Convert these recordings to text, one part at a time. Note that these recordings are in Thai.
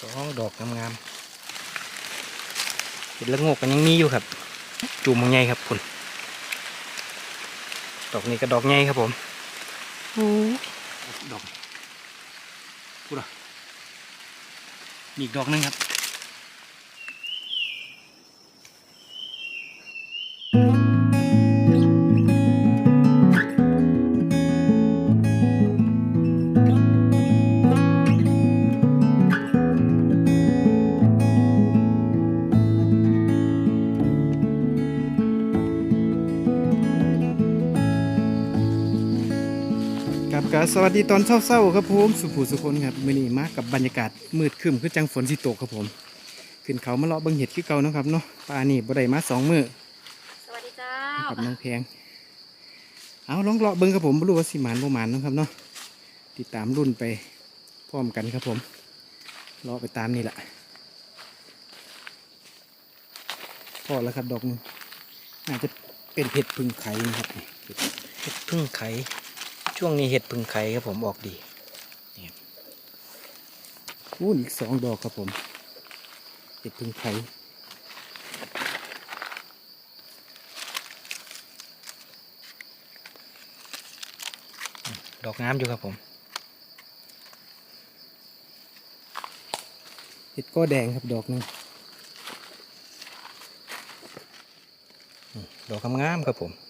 สองดอกงามๆเห็ดละงกกันยังมีอยู่ครับจูมมังไงครับคุณดอกนี้ก็ดอกไงครับผมโอ้ดอกพูดอะมีอีกดอกหนึงครับ ก็สวัสดีตอนเช้าๆครับผมสุภูสุคนครับมื้อนี้มากับบรรยากาศมืดครึ้มคือจังฝนสิตกครับผม ขึ้นเขามาเลาะเบิ่งเห็ดคือเก่าเนาะครับเนาะปลานี่บ่ได้มาสองมื้อสวัสดีเจ้ากับน้องแพงเอาลองเลาะเบิ่งครับผมบ่รู้ว่าสิหมานบ่หมานเนาะครับเนาะติดตามรุ่นไปพร้อมกันครับผมเลาะไปตามนี่แหละพอแล้วครับดอกหนึงน่าจะเป็นเห็ดพึ่งไข่นะครับนี่เห็ดเห็ดพึ่งไข่ ช่วงนี้เห็ดพึ่งไข่ครับผมออกดีอู้อีกสองดอกครับผมเห็ดพึ่งไข่ดอกงามอยู่ครับผมเห็ดก้อแดงครับดอกหนึงดอกงามๆครับผม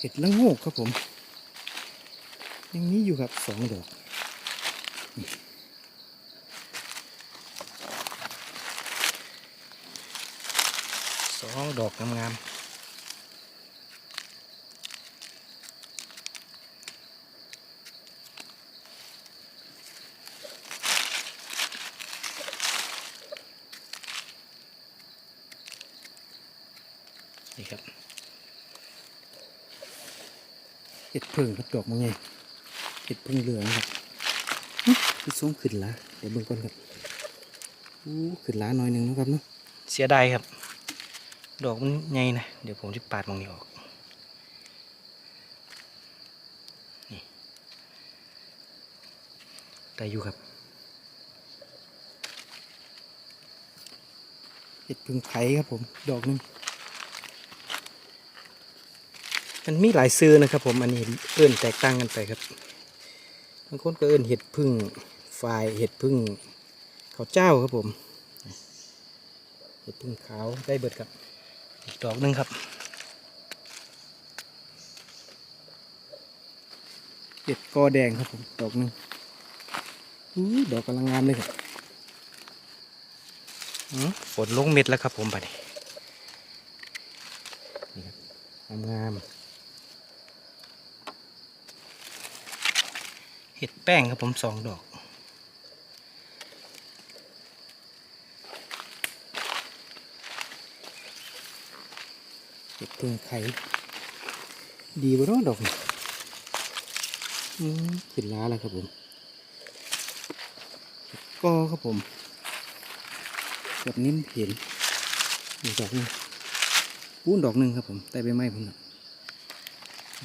เห็ดละโงกครับผม ยังมีอยู่ครับสองดอกสองดอกงามๆ ห็ดพึ่งครับดอกมังไงเห็ดพึ่งเหลืองครับอื้อคือสูงขึ้นละเดี๋ยวเบิ่งก่อนครับอู้ขึ้นละหน่อยหนึ่งนะครับเนาะเสียดายครับ ดอกมันใหญ่นะเดี๋ยวผมจะปาดมองนี้ออกนี่ได้อยู่ครับเห็ดพึ่งไข่ครับผม ดอกหนึง มันมีหลายซื้อนะครับ ผมอันนี้เอื้นแตกต่างกันไปครับบางคนก็เอื้นเห็ดพึ่งฝายเห็ดพึ่งข้าวเจ้าครับผมเห็ดพึ่งขาวได้เบิดครับอีกดอกหนึงครับเห็ดกอแดงครับผมดอกหนึงอู้ดอกกำลังงามเลยครับอืมฝนลงเม็ดแล้วครับผมบัดนี้นี่ครับงามๆ เห็ดแป้งครับผมสองดอก เห็ดพึ่งไข่ ดีบ่เนาะดอกอืมขึ้นละแล้วครับผมเห็ดกอครับผมแบบนี้เห็นอีกดอกนึงปูนดอกหนึ่งครับผม แต่ใบไม้ผมน่ะ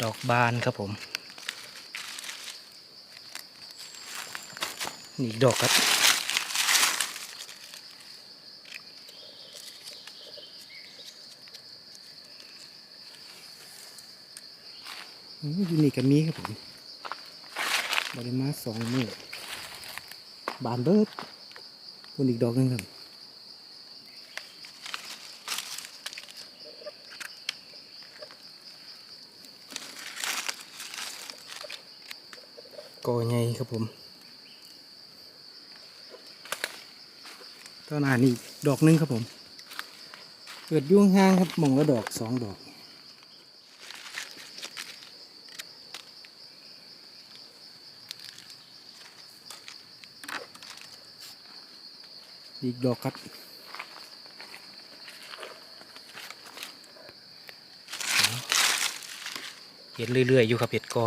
ดอกบานครับผม นี่อีกดอกครับอืมอยู่นี่ก็มีครับผมบริมาสองมือบานเบิดคนอีกดอกหนึงครับกอใหญ่ครับผม ตอนอ่านนี่ดอกหนึงครับผม เกิดอยุ่งห้างๆครับหมองละดอกสองดอก อีกดอกครับเห็ดเรื่อยๆอยู่ครับเห็ดกอ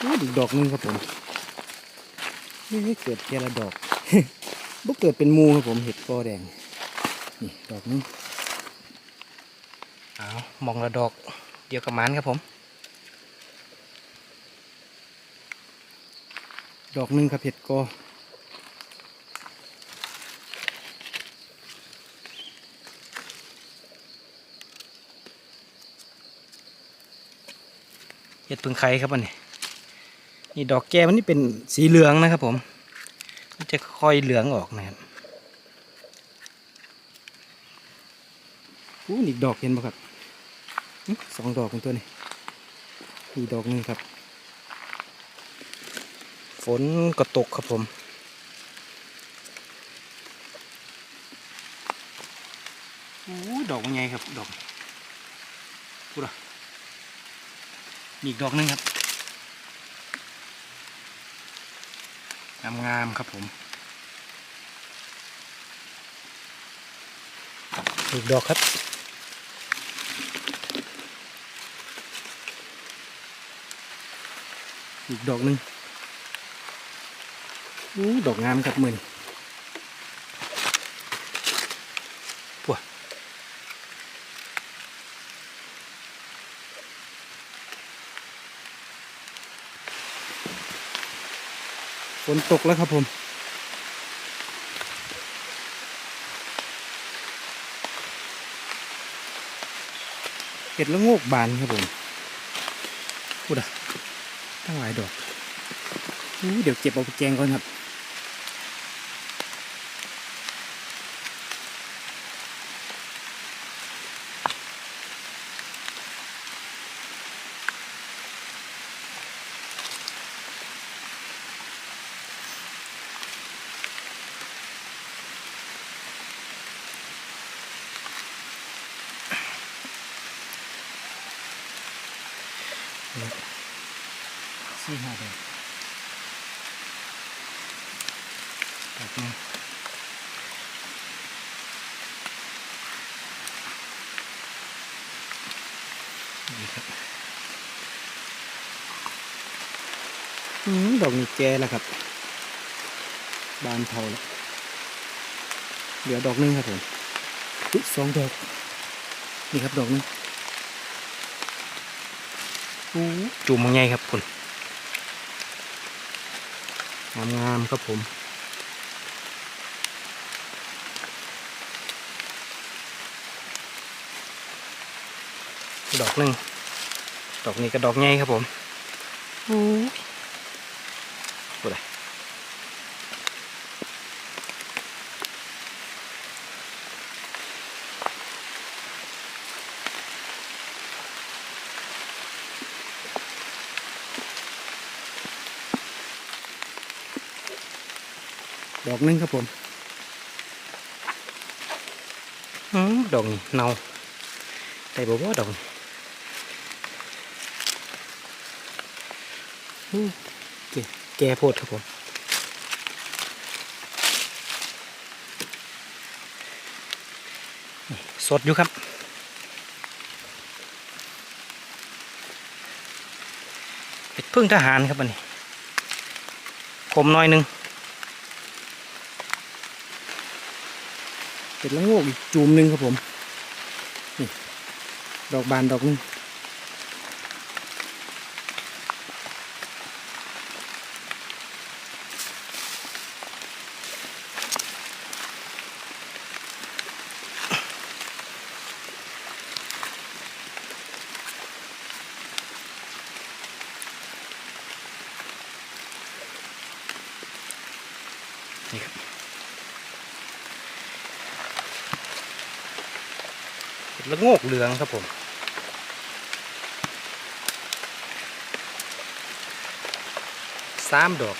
อู้อีกดอกหนึงครับผม นี่เกิดแค่ละดอกบ่เกิดเป็นมูครับผมเห็ดกอแดง นี่ดอกนึงเอามองละดอกเดียวกับมันครับผม ดอกหนึ่งครับเห็ดกอเห็ดพึ่งไข่ครับอันนี้ นี่ดอกแก้มันนี่เป็นสีเหลืองนะครับผมมันจะค่อยเหลืองออกนะครับอู้อีกดอกเห็นปะครับสองดอกเป็นตัวนี้อีกดอกหนึ่งครับ ฝนก็ตกครับผมโอ้ดอกมันไงครับดอกพูดอะอีกดอกหนึงครับ งามๆครับผมอีกดอกครับอีกดอกหนึ่งอู้ดอกงามครับมือน ฝนตกแล้วครับผม เห็ดละโงกบานครับผมพูดอะตั้งหลายดอกอู้เดี๋ยวเก็บเอาไปแจงก่อนครับ สี่ห้าดอกดอกหนึงนี่ครับอืมดอกนี้แก่แล้วครับ บานเทาแล้วเหลือดอกหนึงครับผมอุ๊ยสองดอก นี่ครับดอกหนึงอู้ จุ่มมันไงครับคุณงามๆครับผมดอกหนึ่งดอกนี้ก็ดอกใหญ่ครับผม ดอกหนึงครับผมอืมดอกนี่เนาแต่บอกว่าดอกนี่อู้แก่แก่โพดครับผมนี่สดอยู่ครับเป็ดพึ่งทหารครับอันนี้คมหน้อยหนึง เป็ดละโงกอีกจูมหนึ่งครับผม นี่ ดอกบานดอกหนึง ละโงกเหลืองครับผมสามดอก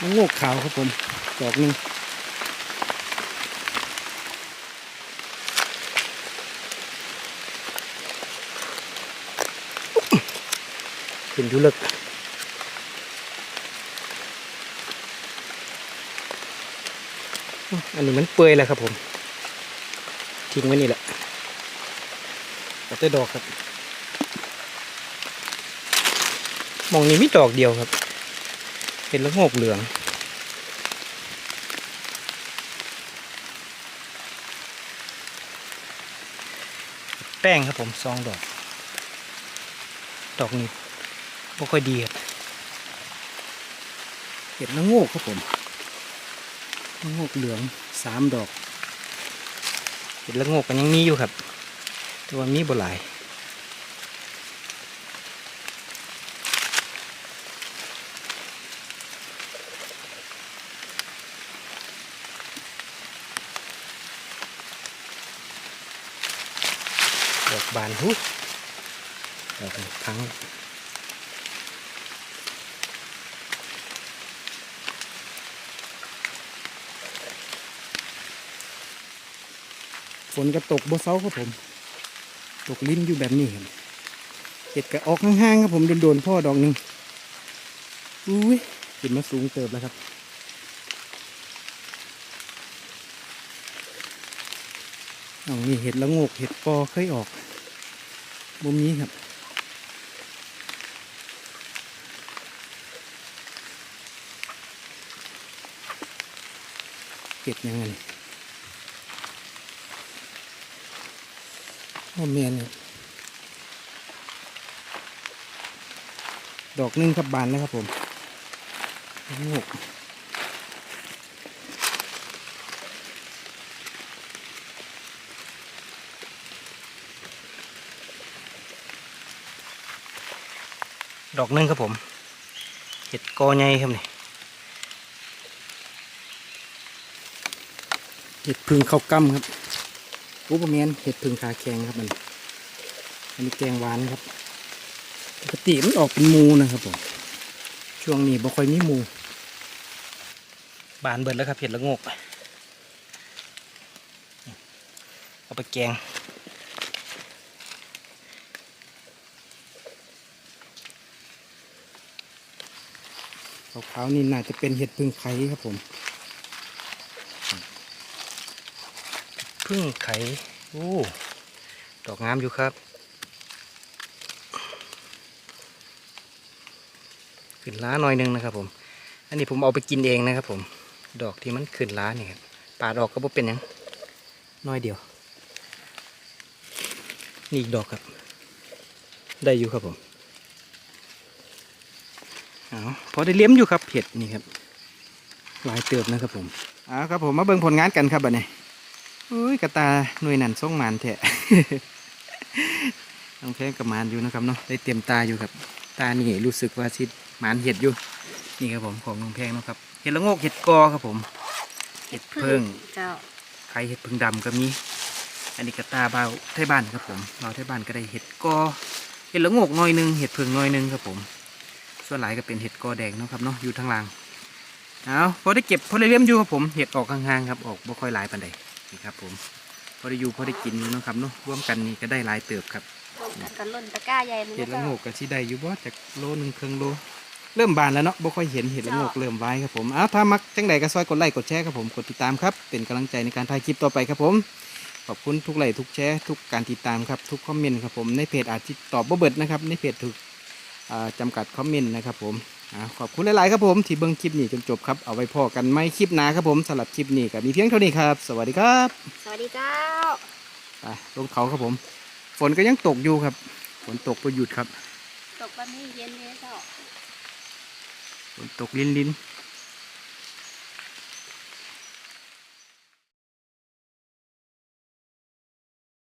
ละงกขาวครับผม ดอกหนึ่งขึ้นยูเลิก อันนี้มันเปื่อยแล้วครับผมทิ้งไว้นี่แหละแต่ดอกครับมองนี้มีดอกเดียวครับ เป็นละโงกเหลืองแป้งครับผมสองดอก ดอกนี้บ่ค่อยดีครับเห็ดละโงกครับผม ละงกเหลืองสามดอกเห็ดละงกกันยังมีอยู่ครับ แต่ว่ามีบ่หลายดอกบานหุดอกพัง ฝนก็ตกบ่เซาครับผม ตกลิ้นอยู่แบบนี้ครับเห็ดก็ออกห่างๆครับผมโดนๆพ่อดอกหนึ่งอุ้ยขึ้นมาสูงเติบแล้วครับอ๋อนี่เห็ดละงกเห็ดปอเคยออกมุมนี้ครับเก็บยังไง โอเมียนี่ดอกนึ่งครับบานแล้วครับผมงกดอกนึงครับผมเห็ดกอใหญ่ครับนี่เห็ดพึ่งเข้ากั้มครับ โอ้ประเมียนเห็ดพึ่งขาแข็งครับมันอันนี้แกงหวานครับปกติมันออกเป็นหมูนะครับผมช่วงนี้บ่ค่อยมีหมูบานเบิดแล้วครับเห็ดละโงกเอาไปแกงขาวๆนี่น่าจะเป็นเห็ดพึ่งไข่ครับผม พึ่งไข่โอ้ดอกงามอยู่ครับ ขึ้นล้าหน่อยหนึงนะครับผม อันนี้ผมเอาไปกินเองนะครับผม ดอกที่มันขึ้นล้านี่ครับปาดออกก็บ่เป็นยังน้อยเดียว นี่อีกดอกครับ ได้อยู่ครับผมเอาพอได้เลี้ยมอยู่ครับเห็ดนี่ครับ หลายเติบนะครับผมเอาครับผมมาเบิ่งผลงานกันครับบัดนี้ อุ้ยกระตาหน่วยนันส่งหมานแท้น้องแพงกับหมานอยู่นะครับเนาะได้เตรียมตาอยู่ครับ ตานี่รู้สึกว่าชิดหมานเห็ดอยู่ นี่ครับผมของน้องแพงเนาะครับเห็ดละโงกเห็ดกอครับผม เห็ดเพิ่งเจ้าไข่เห็ดพึ่งดำก็มี อันนี้กระตาเบาวไทยบ้านครับผมเบาวไทยบ้านก็ได้เห็ดกอเห็ดละโงกหน่อยหนึงเห็ดพึ่งหน่อยหนึงครับผม ส่วนหลายก็เป็นเห็ดกอแดงเนาะครับเนาะอยู่ทางล่างเอาพอได้เก็บพอได้เลี้ยมอยู่ครับผมเห็ดออกห่างๆครับออกบ่ค่อยหลายปานใด นี่ครับผมพอได้อยู่พอได้กินอยู่เนาะครับเนาะร่วมกันนี่ก็ได้หลายเติบครับลงตะกันล่นตะกร้าใหญ่มันเห็ดละเจ้าโงกก็สิได้อยู่บ่จากโลหนึงครึ่งโล เริ่มบานแล้วเนาะบ่ค่อยเห็นเห็ดละโงกจ้ะเริ่มไว้ครับผมอ้าวถ้ามักจังใดก็ซอยกดไลค์กดแชร์ครับผมกดติดตามครับเป็นกำลังใจในการถ่ายคลิปต่อไปครับผมขอบคุณทุกไลค์ทุกแชร์ทุกการติดตามครับทุกคอมเมนต์ครับผมในเพจอาจจะตอบบ่เบิดนะครับในเพจถูกอ่าจำกัดคอมเมนต์นะครับผมอ่า ขอบคุณหลายๆครับผม ที่เบิ่งคลิปนี้จนจบครับ เอาไว้พอกันไม่คลิปหน้าครับผมสำหรับคลิปนี้ก็มีเพียงเท่านี้ครับ สวัสดีครับสวัสดีเจ้าไปลงเขาครับผม ฝนก็ยังตกอยู่ครับ ฝนตกประหยุดครับ ตกวันนี้เย็นเลยเจ้าฝนตกลินลินๆ